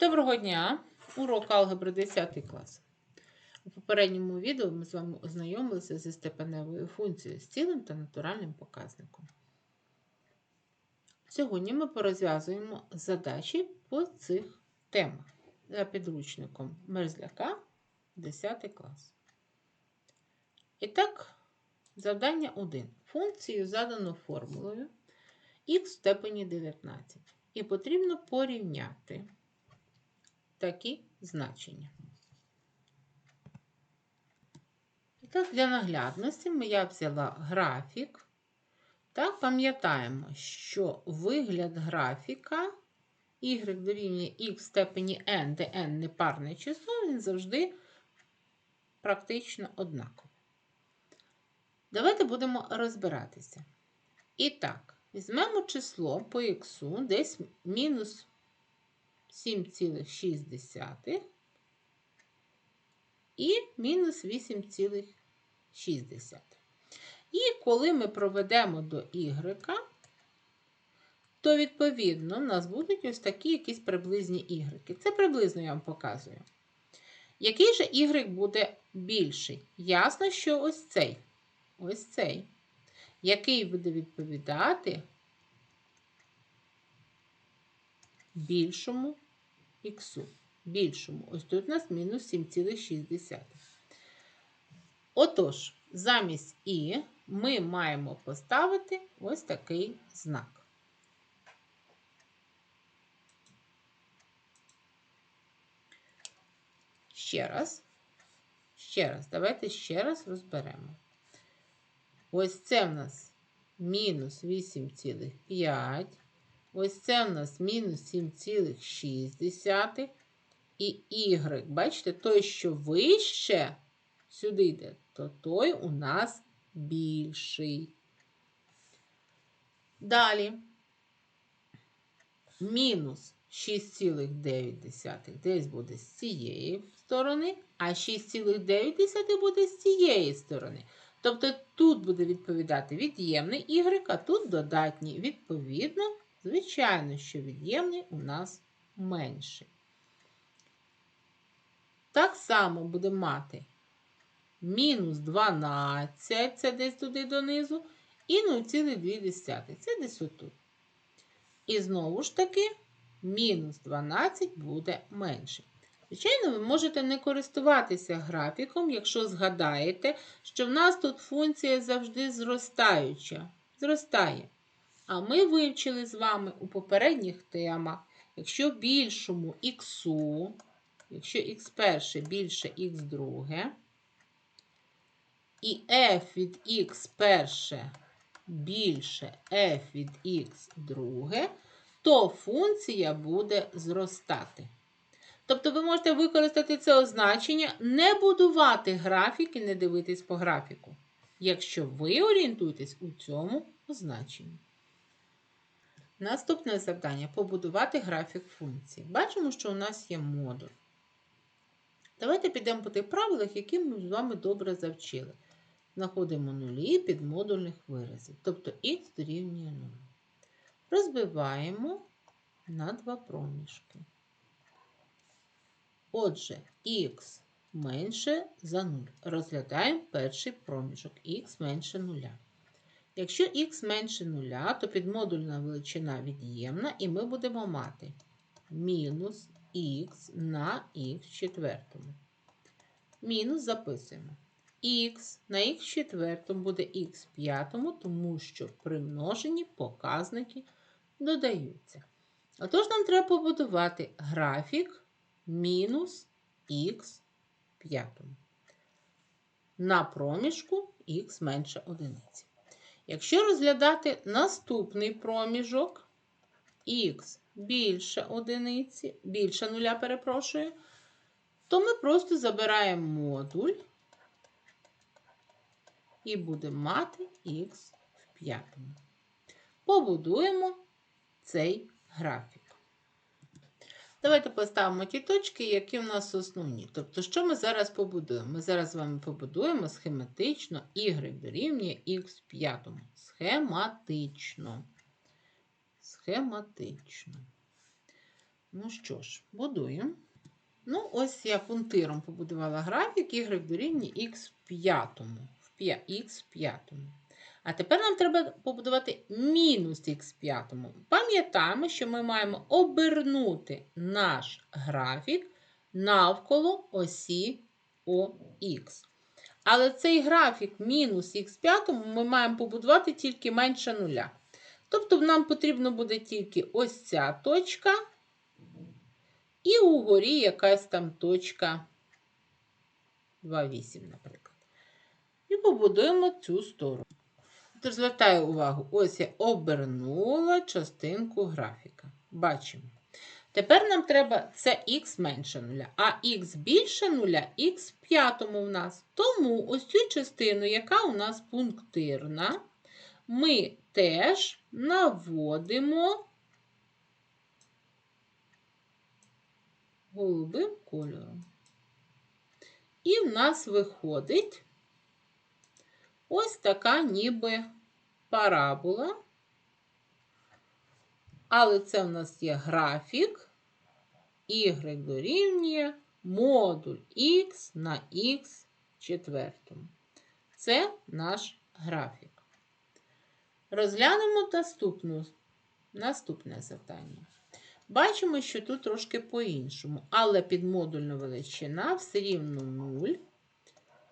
Доброго дня! Урок алгебри 10 клас. У попередньому відео ми з вами ознайомилися зі степеневою функцією з цілим та натуральним показником. Сьогодні ми порозв'язуємо задачі по цих темах за підручником Мерзляка 10 клас. І так, завдання 1. Функцію задано формулою х в степені 19. І потрібно порівняти такі значення. І так, для наглядності я взяла графік. Так, пам'ятаємо, що вигляд графіка y дорівнює x в степені n, де n непарне число, він завжди практично однаковий. Давайте будемо розбиратися. І так, візьмемо число по х десь мінус 7,6 і мінус 8,6. І коли ми проведемо до y, то, відповідно, у нас будуть ось такі якісь приблизні y. Це приблизно я вам показую. Який же y буде більший? Ясно, що ось цей. Ось цей. Який буде відповідати більшому х. Більшому. Ось тут у нас мінус 7,6. Отож, замість І ми маємо поставити ось такий знак. Ще раз. Ще раз, давайте ще раз розберемо. Ось це в нас мінус 8,5. Ось це в нас мінус 7,6. І y, бачите, той, що вище сюди йде, то той у нас більший. Далі мінус 6,9 десь буде з цієї сторони, а 6,9 буде з цієї сторони. Тобто тут буде відповідати від'ємний y, а тут додатній. Відповідно, звичайно, що від'ємний у нас менший. Так само буде мати мінус 12, це десь туди донизу, і 0,2, це десь отут. І знову ж таки, мінус 12 буде менше. Звичайно, ви можете не користуватися графіком, якщо згадаєте, що в нас тут функція завжди зростаюча. Зростає. А ми вивчили з вами у попередніх темах, якщо більшому х, якщо х перше більше х друге, і f від х перше більше f від х друге, то функція буде зростати. Тобто ви можете використати це означення, не будувати графік і не дивитись по графіку, якщо ви орієнтуєтесь у цьому означенні. Наступне завдання побудувати графік функції. Бачимо, що у нас є модуль. Давайте підемо по тих правилах, які ми з вами добре завчили. Знаходимо нулі під модульних виразів, тобто х дорівнює 0. Розбиваємо на два проміжки. Отже, х менше за 0. Розглядаємо перший проміжок х менше 0. Якщо х менше 0, то підмодульна величина від'ємна, і ми будемо мати мінус х на х четвертому. Мінус записуємо. Х на х четвертому буде х п'ятому, тому що при множенні показники додаються. Отож, нам треба побудувати графік мінус х п'ятому. На проміжку х менше одиниці. Якщо розглядати наступний проміжок х більше одиниці, більше нуля, перепрошую, то ми просто забираємо модуль і будемо мати х в п'ятому. Побудуємо цей графік. Давайте поставимо ті точки, які в нас основні. Тобто, що ми зараз побудуємо? Ми зараз з вами побудуємо схематично y дорівнює х в п'ятому. Схематично. Схематично. Ну що ж, будуємо. Ну, ось я пунктиром побудувала графік y дорівнює x в п'ятому. В в п'ятому. А тепер нам треба побудувати мінус х в п'ятому. Пам'ятаємо, що ми маємо обернути наш графік навколо осі ОХ. Але цей графік мінус х в п'ятому ми маємо побудувати тільки менше нуля. Тобто нам потрібно буде тільки ось ця точка, і угорі якась там точка 2,8, наприклад. І побудуємо цю сторону. Тож звертаю увагу, ось я обернула частинку графіка. Бачимо. Тепер нам треба це х менше нуля, а х більше нуля, х в п'ятому в нас. Тому ось цю частину, яка у нас пунктирна, ми теж наводимо голубим кольором. І в нас виходить ось така ніби парабола. Але це в нас є графік y дорівнює модуль x на х четвертому. Це наш графік. Розглянемо наступну, наступне завдання. Бачимо, що тут трошки по-іншому, але підмодульна величина все рівно 0.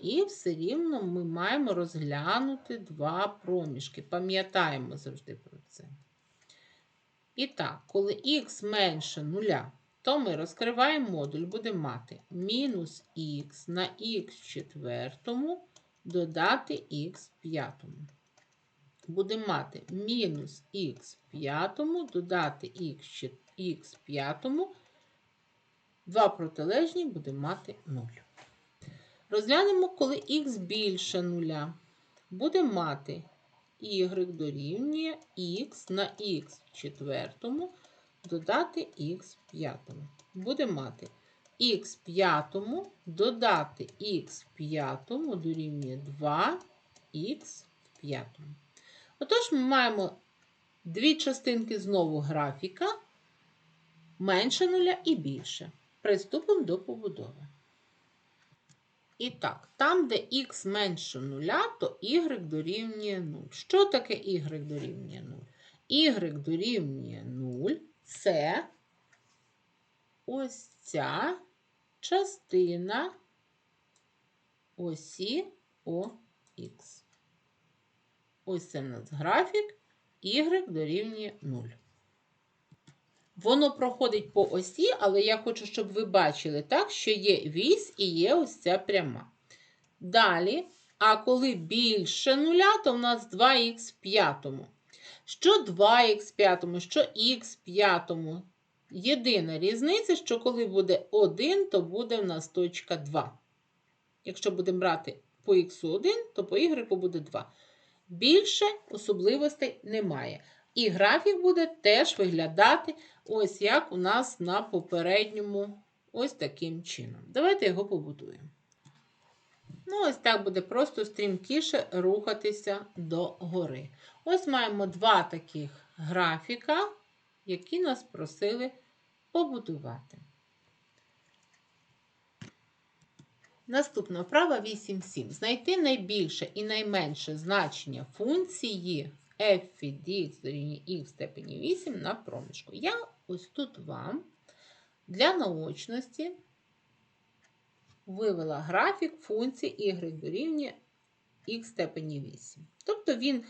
І все рівно ми маємо розглянути два проміжки. Пам'ятаємо завжди про це. І так, коли х менше 0, то ми розкриваємо модуль, будемо мати мінус х на х четвертому додати х п'ятому. Будемо мати мінус х п'ятому додати х п'ятому. Два протилежні будемо мати 0. Розглянемо, коли х більше 0. Будемо мати y дорівнює х на х в четвертому додати х в п'ятому. Будемо мати х в п'ятому додати х п'ятому дорівнює 2х в п'ятому. Отож, ми маємо дві частинки знову графіка менше нуля і більше. Приступимо до побудови. І так, там, де х менше нуля, то y дорівнює 0. Що таке y дорівнює 0? y дорівнює 0 це ось ця частина осі ОХ. Ось це в нас графік y дорівнює 0. Воно проходить по осі, але я хочу, щоб ви бачили, так, що є вісь і є ось ця пряма. Далі, а коли більше нуля, то в нас 2х в п'ятому. Що 2х в п'ятому, що х в п'ятому. Єдина різниця, що коли буде 1, то буде в нас точка 2. Якщо будемо брати по х 1, то по y буде 2. Більше особливостей немає. І графік буде теж виглядати ось як у нас на попередньому ось таким чином. Давайте його побудуємо. Ну, ось так буде просто стрімкіше рухатися до гори. Ось маємо два таких графіка, які нас просили побудувати. Наступна вправа 8,7. Знайти найбільше і найменше значення функції f від x дорівнює x в степені 8 на проміжку. Я ось тут вам для наочності вивела графік функції y дорівнює в степені 8. Тобто він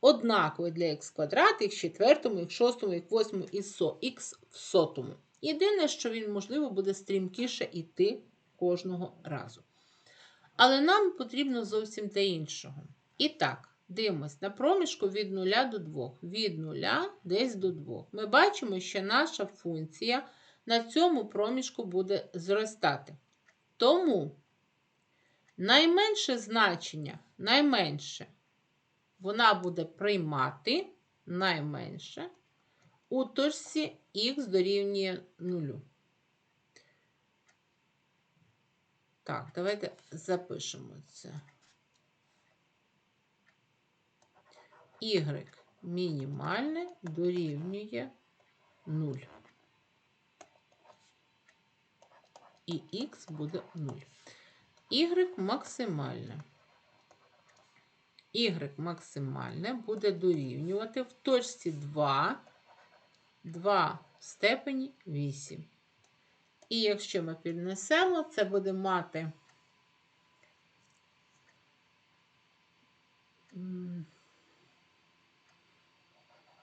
однаковий для х квадрат, х четвертому, х шостому, х восьмому і х в сотому. Єдине, що він, можливо, буде стрімкіше йти кожного разу. Але нам потрібно зовсім те іншого. І так, дивимось на проміжку від 0 до 2. Від 0 десь до 2. Ми бачимо, що наша функція на цьому проміжку буде зростати. Тому найменше значення, найменше, вона буде приймати найменше у точці х дорівнює 0. Так, давайте запишемо це. Y мінімальне дорівнює 0. і х буде 0. Y максимальне. Y максимальне буде дорівнювати в точці 2, 2 в степені 8. І якщо ми піднесемо, це буде мати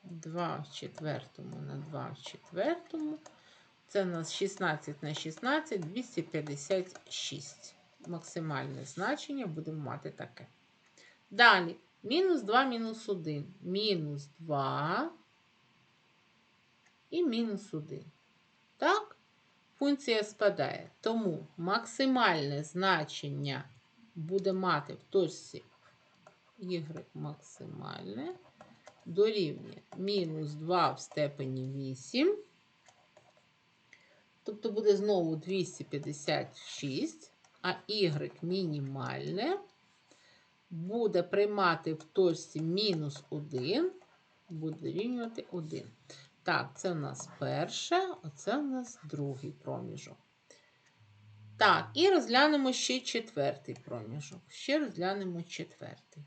2 в четвертому на 2 в четвертому. Це у нас 16 на 16, 256. Максимальне значення будемо мати таке. Далі, мінус 2, мінус 1. Мінус 2 і мінус 1. Так? Функція спадає. Тому максимальне значення буде мати в точці y максимальне дорівнює мінус 2 в степені 8. Тобто буде знову 256, а y мінімальне буде приймати в точці мінус 1, буде дорівнювати 1. Так, це у нас перше, оце у нас другий проміжок. Так, і розглянемо ще четвертий проміжок. Ще розглянемо четвертий.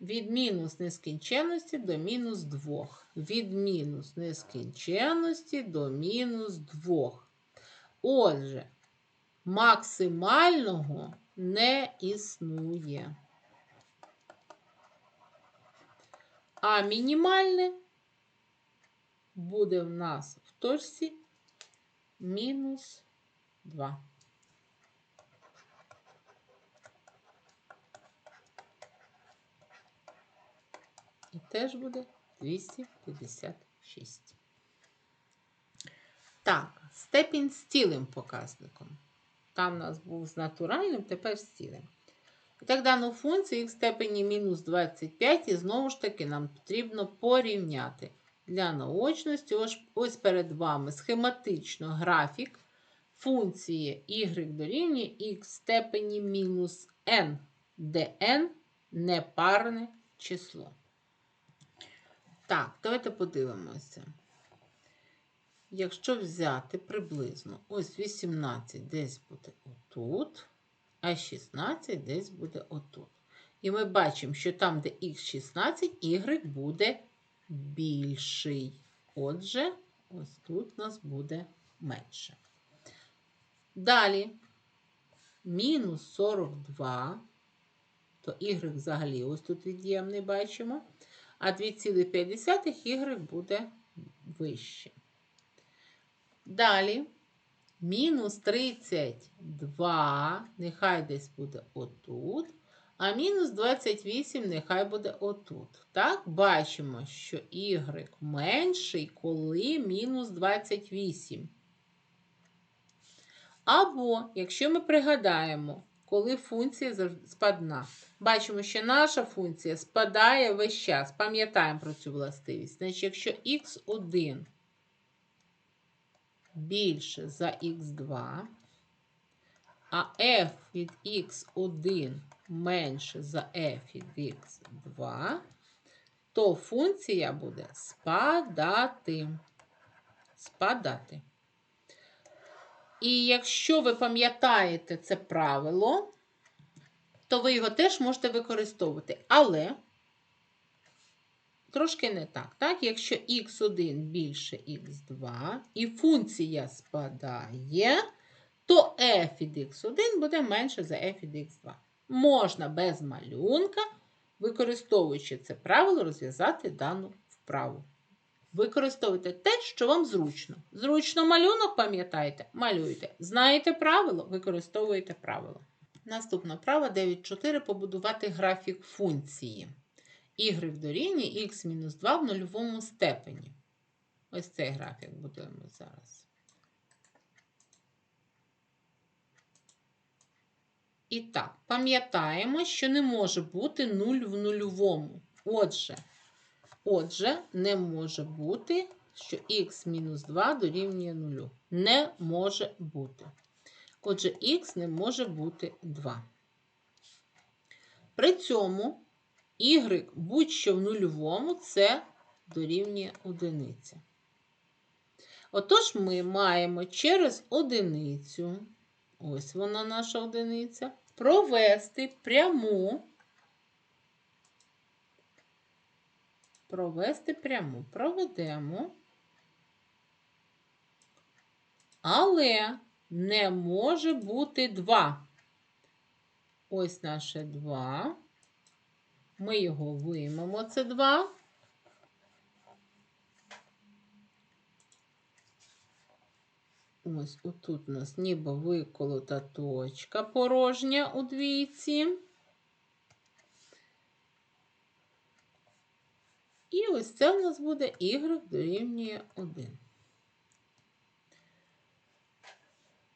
Від мінус нескінченності до мінус 2. Від мінус нескінченності до мінус 2. Отже, максимального не існує. А мінімальне буде в нас в точці мінус 2. І теж буде 256. Так, степінь з цілим показником. Там у нас був з натуральним, тепер з цілим. І так, дану функцію х степені мінус 25, і знову ж таки нам потрібно порівняти. Для наочності, ось, ось перед вами схематично графік функції y дорівнює х степені мінус n, де n непарне число. Так, давайте подивимося. Якщо взяти приблизно ось 18 десь буде отут, а 16 десь буде отут. І ми бачимо, що там, де х16, y буде більший. Отже, ось тут у нас буде менше. Далі, мінус 42, то y взагалі ось тут від'ємний бачимо. А 2,5 y буде вище. Далі, мінус 32, нехай десь буде отут. А мінус 28 нехай буде отут. Так, бачимо, що y менший, коли мінус 28. Або, якщо ми пригадаємо, коли функція спадна, бачимо, що наша функція спадає весь час. Пам'ятаємо про цю властивість. Значить, якщо х1 більше за х2, а f від х1 менше за f від х2, то функція буде спадати. Спадати. І якщо ви пам'ятаєте це правило, то ви його теж можете використовувати. Але трошки не так. так? Якщо х1 більше х2 і функція спадає, то f від x1 буде менше за f від x2. Можна без малюнка, використовуючи це правило, розв'язати дану вправу. Використовуйте те, що вам зручно. Зручно малюнок, пам'ятаєте, малюйте. Знаєте правило, використовуєте правило. Наступна права 9.4 побудувати графік функції. Y дорівнює x-2 в нульовому степені. Ось цей графік будемо зараз. І так, пам'ятаємо, що не може бути 0 в нульовому. Отже, отже, не може бути, що х-2 дорівнює 0. Не може бути. Отже, х не може бути 2. При цьому y будь-що в нульовому це дорівнює одиниця. Отож, ми маємо через одиницю, ось вона наша одиниця, провести пряму. Провести пряму. Проведемо. Але не може бути 2. Ось наше 2. Ми його виймемо, це 2. Ось отут у нас ніби виколота точка порожня у двійці. І ось це у нас буде y дорівнює 1.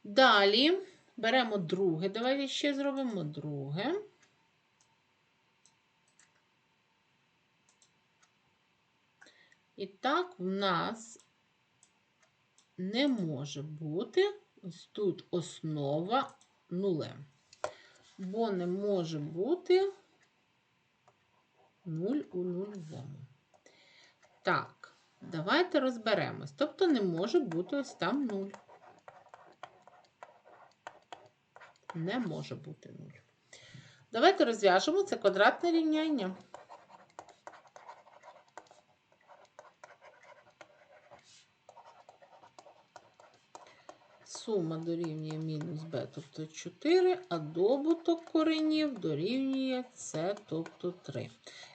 Далі беремо друге. Давайте ще зробимо друге. І так, в нас не може бути ось тут основа нулем. Бо не може бути 0 у нульовому. Так, давайте розберемось. Тобто не може бути ось там 0. Не може бути 0. Давайте розв'яжемо це квадратне рівняння. Сума дорівнює мінус b, тобто 4, а добуток коренів дорівнює c, тобто 3.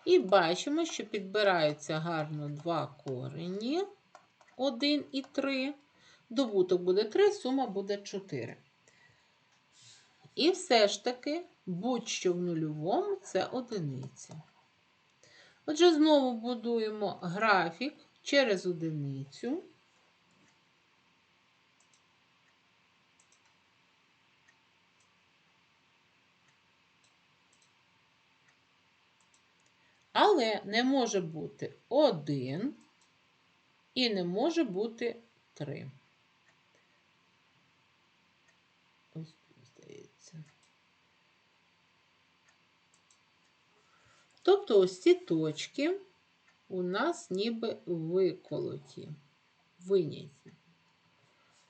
І бачимо, що підбираються гарно два корені, 1 і 3. Добуток буде 3, сума буде 4. І все ж таки, будь-що в нульовому це одиниця. Отже, знову будуємо графік через одиницю. Але не може бути 1 і не може бути 3. Ось здається. Тобто ось ці точки у нас ніби виколоті, виняті.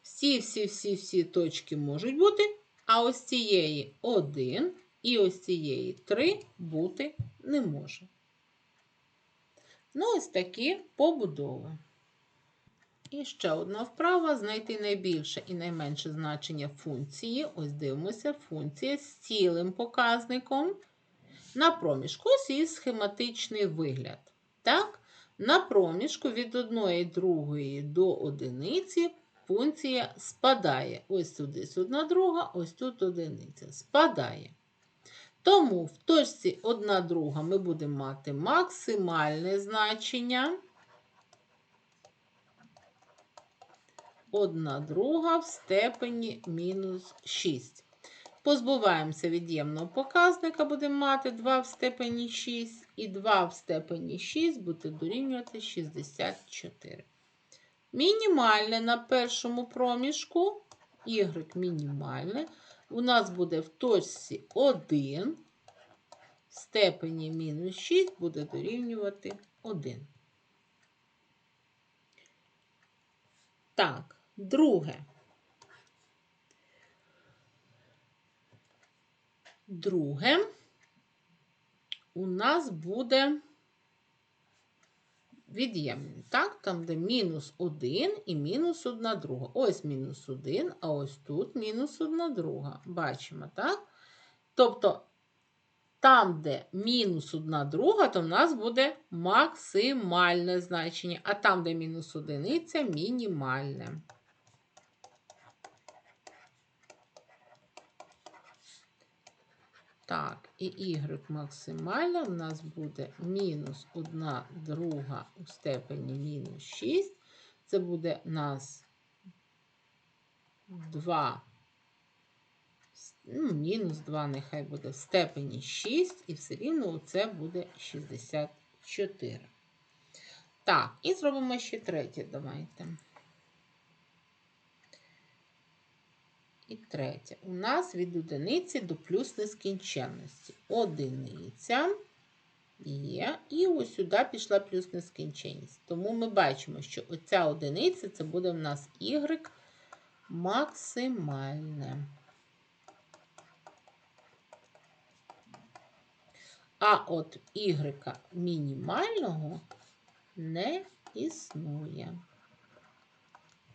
Всі-всі-всі-всі точки можуть бути, а ось цієї 1 і ось цієї 3 бути не може. Ну, ось такі побудови. І ще одна вправа знайти найбільше і найменше значення функції. Ось дивимося, функція з цілим показником. На проміжку ось її схематичний вигляд. Так? На проміжку від 1 другої до одиниці функція спадає. Ось сюди одна друга, ось тут одиниця. Спадає. Тому в точці 1 друга ми будемо мати максимальне значення. 1 друга в степені мінус 6. Позбуваємося від'ємного показника, будемо мати 2 в степені 6, і 2 в степені 6 буде дорівнювати 64. Мінімальне на першому проміжку, y мінімальне, у нас буде в точці 1 в степені мінус 6 буде дорівнювати 1. Так, друге. Друге у нас буде від'ємний, так? Там, де мінус 1 і мінус 1 друга. Ось мінус 1, а ось тут мінус 1 друга. Бачимо, так? Тобто, там, де мінус 1 друга, то в нас буде максимальне значення, а там, де мінус одиниця, мінімальне. Так, і y максимальна у нас буде мінус 1 друга у степені мінус 6. Це буде у нас 2, ну, мінус 2, нехай буде в степені 6, і все рівно це буде 64. Так, і зробимо ще третє, давайте. І третє. У нас від одиниці до плюс нескінченності. Одиниця Є. І ось сюди пішла плюс нескінченність. Тому ми бачимо, що оця одиниця це буде в нас y максимальне. А от y мінімального не існує.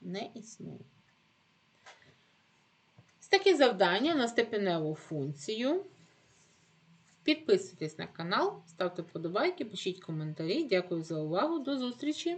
Не існує. Такі завдання на степеневу функцію. Підписуйтесь на канал, ставте вподобайки, пишіть коментарі. Дякую за увагу. До зустрічі!